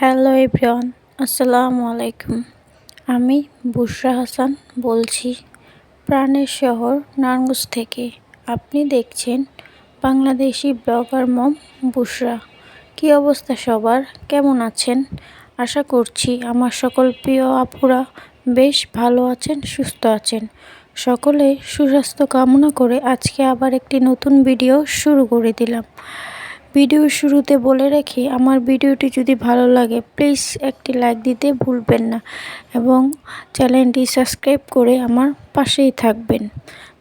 Hello everyone, আসসালামু আলাইকুম। আমি বুশরা হাসান বলছি প্রাণের শহর নারায়ণগঞ্জ থেকে। আপনি দেখছেন বাংলাদেশি ব্লগার মম বুশরা। কি অবস্থা সবার? কেমন আছেন? আশা করছি আমার সকল প্রিয় আপুরা বেশ ভালো আছেন, সুস্থ আছেন। সকলে সুস্বাস্থ্য কামনা করে আজকে আবার একটি নতুন ভিডিও শুরু করে দিলাম। ভিডিওর শুরুতে বলে রাখি, আমার ভিডিওটি যদি ভালো লাগে, প্লিজ একটি লাইক দিতে ভুলবেন না এবং চ্যানেলটি সাবস্ক্রাইব করে আমার পাশেই থাকবেন।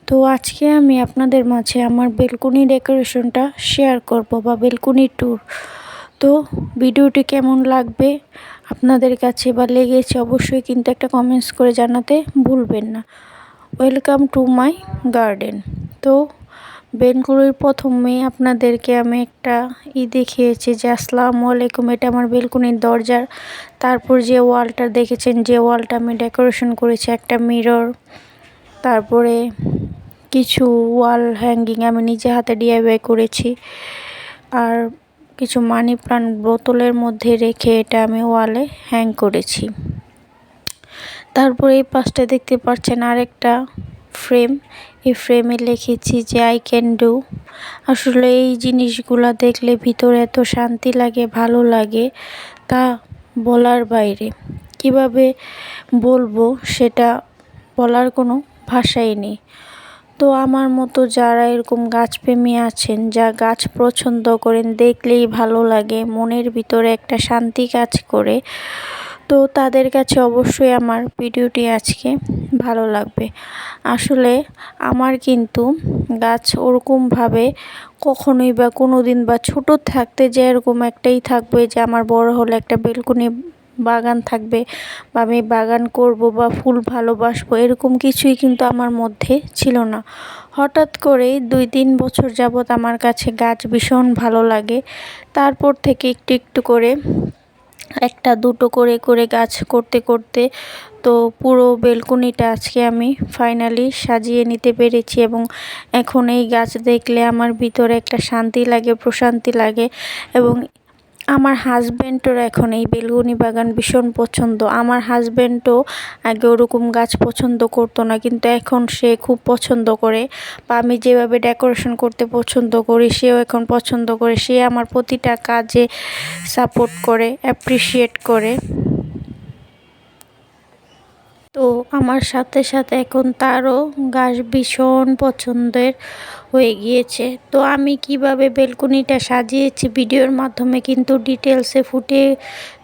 তো আজকে আমি আপনাদের মাঝে আমার বেলকুনি ডেকোরেশনটা শেয়ার করব বা বেলকুনি ট্যুর। তো ভিডিওটি কেমন লাগবে, আপনাদের কাছে বা লেগেছে অবশ্যই কিন্তু একটা কমেন্টস করে জানাতে ভুলবেন না। ওয়েলকাম টু মাই গার্ডেন তো বেলকুনির প্রথমে আপনাদেরকে আমি একটা ই দেখিয়েছি যে, আসসালামু আলাইকুম। এটা আমার বেলকুনির দরজার। তারপর যে ওয়ালটা দেখেছেন, যে ওয়ালটা আমি ডেকোরেশন করেছি, একটা মিরর। তারপরে কিছু ওয়াল হ্যাঙ্গিং আমি নিজে হাতে ডিআইওয়াই করেছি। আর কিছু মানি প্লান্ট বোতলের মধ্যে রেখে এটা আমি ওয়ালে হ্যাং করেছি। তারপরে এই পাশটা দেখতে পাচ্ছেন আরেকটা ফ্রেম এই ফ্রেমে লিখেছি যে আই ক্যান ডু আসলে এই জিনিসগুলো দেখলে ভিতরে এত শান্তি লাগে, ভালো লাগে, তা বলার বাইরে। কীভাবে বলব সেটা বলার কোনো ভাষাই নেই। তো আমার মতো যারা এরকম গাছপ্রেমী আছেন, যা গাছ পছন্দ করেন, দেখলেই ভালো লাগে, মনের ভিতরে একটা শান্তি কাজ করে। তো তাদের কাছে অবশ্যই আমার ভিডিওটি আজকে ভালো লাগবে। আসলে আমার কিন্তু গাছ ওরকমভাবে কখনোই বা কোনো দিন বা ছোট থাকতে যে এরকম একটাই থাকবে যে আমার বড় হলে একটা বেলকুনি বাগান থাকবে বা আমি বাগান করব বা ফুল ভালোবাসবো এরকম কিছুই কিন্তু আমার মধ্যে ছিল না। হঠাৎ করেই দুই তিন বছর যাবৎ আমার কাছে গাছ ভীষণ ভালো লাগে। তারপর থেকে একটু একটু করে একটা দুটো করে করে গাছ করতে করতে তো পুরো বেলকুনিটা আজকে আমি ফাইনালি সাজিয়ে নিতে পেরেছি এবং এখন এই গাছ দেখলে আমার ভিতরে একটা শান্তি লাগে, প্রশান্তি লাগে এবং আমার হাজব্যান্ডের এখন এই বেলগুনি বাগান ভীষণ পছন্দ। আমার হাজব্যান্ডও আগে ওরকম গাছ পছন্দ করতো না, কিন্তু এখন সে খুব পছন্দ করে বা আমি যেভাবে ডেকোরেশন করতে পছন্দ করি, সেও এখন পছন্দ করে। সে আমার প্রতিটা কাজে সাপোর্ট করে অ্যাপ্রিসিয়েট করে। তো আমার সাথে সাথে এখন তারও গাছ ভীষণ পছন্দের হয়ে গিয়েছে। তো আমি কীভাবে বেলকুনিটা সাজিয়েছি ভিডিওর মাধ্যমে কিন্তু ডিটেলসে ফুটে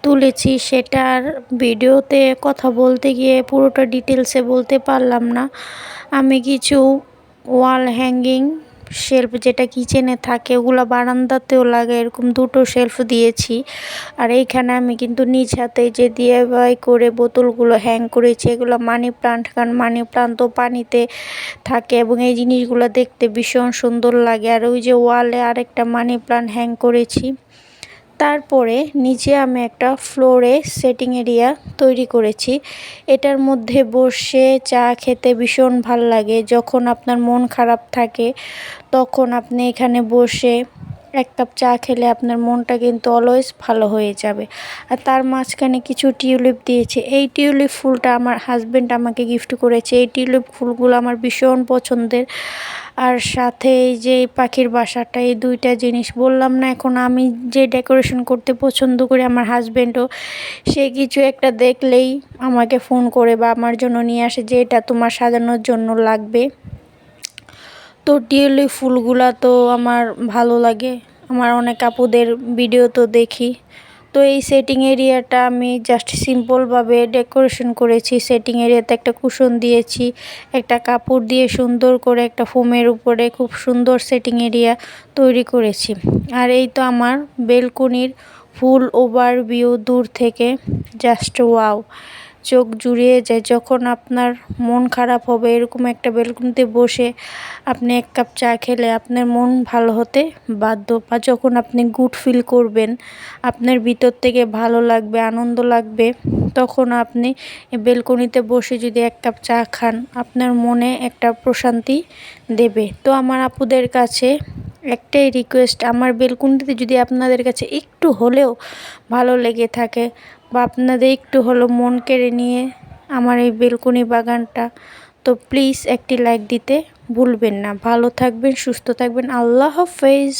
তুলেছি সেটার ভিডিওতে কথা বলতে গিয়ে পুরোটা ডিটেলসে বলতে পারলাম না। আমি কিছু ওয়াল হ্যাঙ্গিং শেলফ যেটা কিচেনে থাকে, ওগুলো বারান্দাতেও লাগে। এরকম দুটো শেলফ দিয়েছি। আর এইখানে আমি কিন্তু নিজ হাতে যে দিয়ে করে বোতলগুলো হ্যাং করেছি, এগুলো মানি প্লান্ট কারণ মানি প্লান্ট তো পানিতে থাকে এবং এই জিনিসগুলো দেখতে ভীষণ সুন্দর লাগে। আর ওই যে ওয়ালে আরেকটা মানি প্লান্ট হ্যাং করেছি। তারপরে নিচে আমি একটা ফ্লোরে সেটিং এরিয়া তৈরি করেছি। এটার মধ্যে বসে চা খেতে ভীষণ ভালো লাগে। যখন আপনার মন খারাপ থাকে, তখন আপনি এখানে বসে এক কাপ চা খেলে আপনার মনটা কিন্তু অলওয়েজ ভালো হয়ে যাবে। আর তার মাঝখানে কিছু টিউলিপ দিয়েছে। এই টিউলিপ ফুলটা আমার হাজব্যান্ড আমাকে গিফট করেছে। এই টিউলিপ ফুলগুলো আমার ভীষণ পছন্দের। আর সাথে এই যে পাখির বাসাটা, এই দুইটা জিনিস বললাম না, এখন আমি যে ডেকোরেশন করতে পছন্দ করি আমার হাজব্যান্ডও সে কিছু একটা দেখলেই আমাকে ফোন করে বা আমার জন্য নিয়ে আসে যে এটা তোমার সাজানোর জন্য লাগবে। তো টিউলিপ ফুলগুলা তো আমার ভালো লাগে। আমার অনেক আপুদের ভিডিও তো দেখি। তো এই সেটিং এরিয়াটা আমি জাস্ট সিম্পলভাবে ডেকোরেশন করেছি। সেটিং এরিয়াতে একটা কুশন দিয়েছি, একটা কাপড় দিয়ে সুন্দর করে একটা ফোমের উপরে খুব সুন্দর সেটিং এরিয়া তৈরি করেছি। আর এই তো আমার বেলকনির ফুল ওভারভিউ দূর থেকে। জাস্ট ওয়াও চোখ জুড়িয়ে যায়, যখন আপনার মন খারাপ হবে, এরকম একটা বেলকুনিতে বসে আপনি এক কাপ চা খেলে আপনার মন ভালো হতে বাধ্য। বা যখন আপনি গুড ফিল করবেন, আপনার ভিতর থেকে ভালো লাগবে, আনন্দ লাগবে, তখন আপনি বেলকনিতে বসে যদি এক কাপ চা খান, আপনার মনে একটা প্রশান্তি দেবে। তো আমার আপুদের কাছে একটাই রিকোয়েস্ট আমার বেলকুনিতে যদি আপনাদের কাছে একটু হলেও ভালো লেগে থাকে বা আপনাদের একটু হলেও মন কেড়ে নিয়ে আমার এই বেলকুনি বাগানটা, তো প্লিজ একটি লাইক দিতে ভুলবেন না। ভালো থাকবেন, সুস্থ থাকবেন। আল্লাহ হাফেজ।